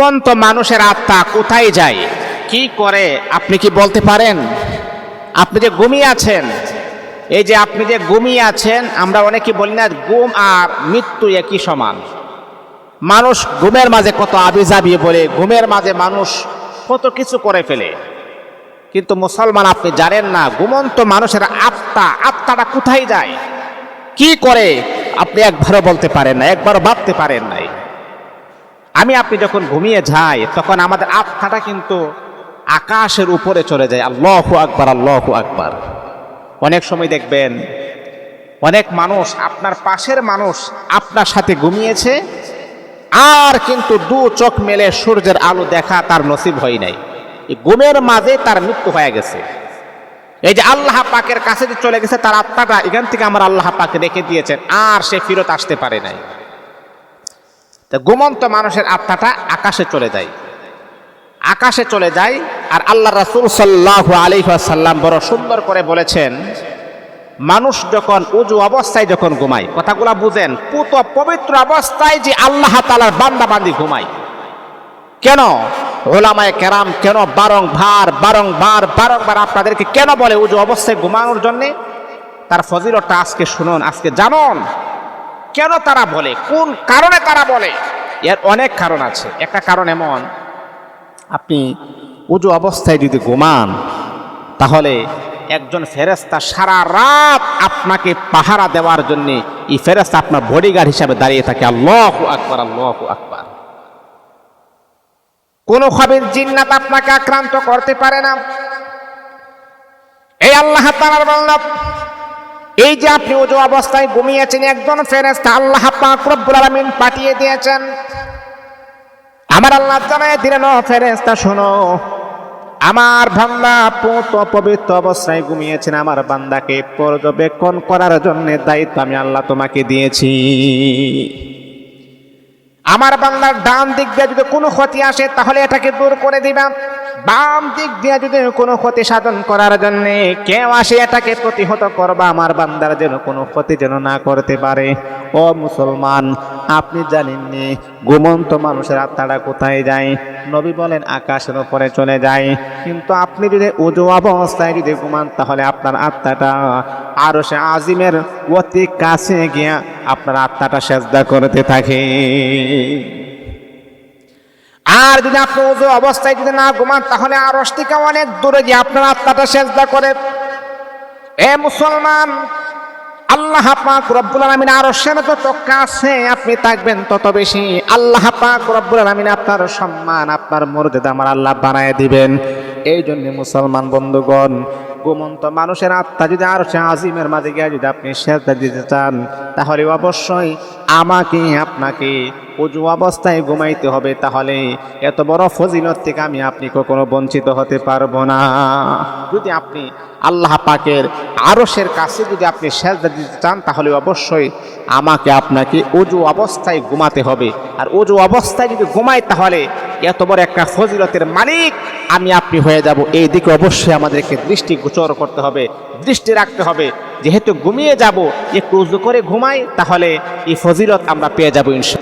মন্ত মানুষের আত্মা কোথায় যায়? কি করে? আপনি কি বলতে পারেন? আপনি যে ঘুমিয়ে আছেন, এই যে আপনি যে ঘুমিয়ে আছেন, আমরা অনেকে বলি না ঘুম আর মৃত্যু একই সমান। মানুষ ঘুমের মাঝে কত আবি আবিজাবি বলে, ঘুমের মাঝে মানুষ কত কিছু করে ফেলে। কিন্তু মুসলমান আপনি জানেন না, ঘুমন্ত মানুষের আত্মা, আত্মাটা কোথায় যায়? কি করে? আপনি একবারও বলতে পারেন না, একবারও ভাবতে পারেন নাই আমি আপনি যখন ঘুমিয়ে যাই, তখন আমাদের আত্মাটা কিন্তু আকাশের উপরে চলে যায়। আল্লাহ আকবার আল্লাহ আকবার। অনেক সময় দেখবেন, অনেক মানুষ, আপনার পাশের মানুষ আপনার সাথে ঘুমিয়েছে, আর কিন্তু দু চোখ মেলে সূর্যের আলো দেখা তার নসিব হয় নাই। ঘুমের মাঝে তার মৃত্যু হয়ে গেছে। এই যে আল্লাহ পাকের কাছে যে চলে গেছে, তার আত্মাটা এখান থেকে আমার আল্লাহ পাকে রেখে দিয়েছেন, আর সে ফিরত আসতে পারে নাই। তো ঘুমন্ত মানুষের আত্মাটা আকাশে চলে যায়। আকাশে চলে যায় আর আল্লাহ রাসুল সাল্লাহ আলী সাল্লাম বড় সুন্দর করে বলেছেন, মানুষ যখন উজু অবস্থায় যখন ঘুমায়, কথাগুলা বুঝেন, পুত পবিত্র অবস্থায় যে আল্লাহ তালার বান্দা বান্দি ঘুমায়। কেন? ওলামায় কেরাম কেন বারংবার বারংবার বারংবার আপনাদেরকে কেন বলে উজু অবস্থায় ঘুমানোর জন্যে? তার ফজিলতটা আজকে শুনুন, আজকে জানুন। কেন তারা বলে? কোন কারণে তারা বলে? এর অনেক কারণ আছে। একটা কারণ এমন, আপনি উজু অবস্থায় যদি ঘুমান, তাহলে একজন ফেরেস্তা সারা রাত আপনাকে পাহারা দেওয়ার জন্য এই ফেরেস্তা আপনার বডিগার্ড হিসাবে দাঁড়িয়ে থাকে। আল্লাহ আকবার আল্লাহ আকবার। কোন খবির জিন্নাত আপনাকে আক্রান্ত করতে পারে না। এই আল্লাহ তাআলার বললাম এই যে আপনি উজু অবস্থায় ঘুমিয়েছেন, একজন ফেরেস্তা আল্লাহ পাক রব্বুল আলামিন পাঠিয়ে দিয়েছেন। আমার আল্লাহ জানায় দিলেন ফেরেস্তা শোনো, আমার বান্দা পুত পবিত্র অবস্থায় ঘুমিয়েছেন, আমার বান্দাকে পর্যবেক্ষণ করার জন্য দায়িত্ব আমি আল্লাহ তোমাকে দিয়েছি। আমার বান্দার ডান দিক দিয়ে যদি কোনো ক্ষতি আসে, তাহলে এটাকে দূর করে দিবাম বাম দিক দিয়ে যদি কোনো ক্ষতি সাধন করার জন্য কেউ আসে এটাকে প্রতিহত করবা, আমার বান্দার যেন কোনো ক্ষতি যেন না করতে পারে। ও মুসলমান, আপনি জানেননি ঘুমন্ত মানুষের আত্মাটা কোথায় যায়? নবী বলেন, আকাশের ওপরে চলে যায়। কিন্তু আপনি যদি উজু অবস্থায় যদি ঘুমান, তাহলে আপনার আত্মাটা আরও সে আজিমের অতি কাছে গিয়া আপনার আত্মাটা সেজদা করতে থাকে। আর যদি আপনি উজু অবস্থায় যদি না ঘুমান, তাহলে আরস থেকে অনেক দূরে গিয়ে আপনার আত্মাটা সেজদা করে এ মুসলমান, আল্লাহ পাক রব্বুল আলামিন আরশের যত কাছে আপনি থাকবেন তত বেশি। আল্লাহ পাক রব্বুল আলামিন আপনার সম্মান, আপনার মর্যাদা আমার আল্লাহ বানায় দিবেন। এই জন্য মুসলমান বন্ধুগণ ঘুমন্ত মানুষের আত্মা যদি আর সে আজিমের মাঝে গিয়ে যদি আপনি সেজদা দিতে চান, তাহলে অবশ্যই আমাকে, আপনাকে উজু অবস্থায় ঘুমাইতে হবে। তাহলে এত বড় ফজিলত থেকে আমি আপনি কখনো বঞ্চিত হতে পারব না। যদি আপনি আল্লাহ পাকের আরশের কাছে যদি আপনি সেজদা দিতে চান, তাহলে অবশ্যই আমাকে, আপনাকে উজু অবস্থায় ঘুমাতে হবে। আর উজু অবস্থায় যদি ঘুমাই, তাহলে এত বড় একটা ফজিলতের মালিক আমি আপনি হয়ে যাব। এই দিকে অবশ্যই আমাদেরকে দৃষ্টি গোচর করতে হবে, দৃষ্টি রাখতে হবে। যেহেতু ঘুমিয়ে যাব, একটু উজু করে ঘুমাই, তাহলে এই ফজিলত আমরা পেয়ে যাব ইনশা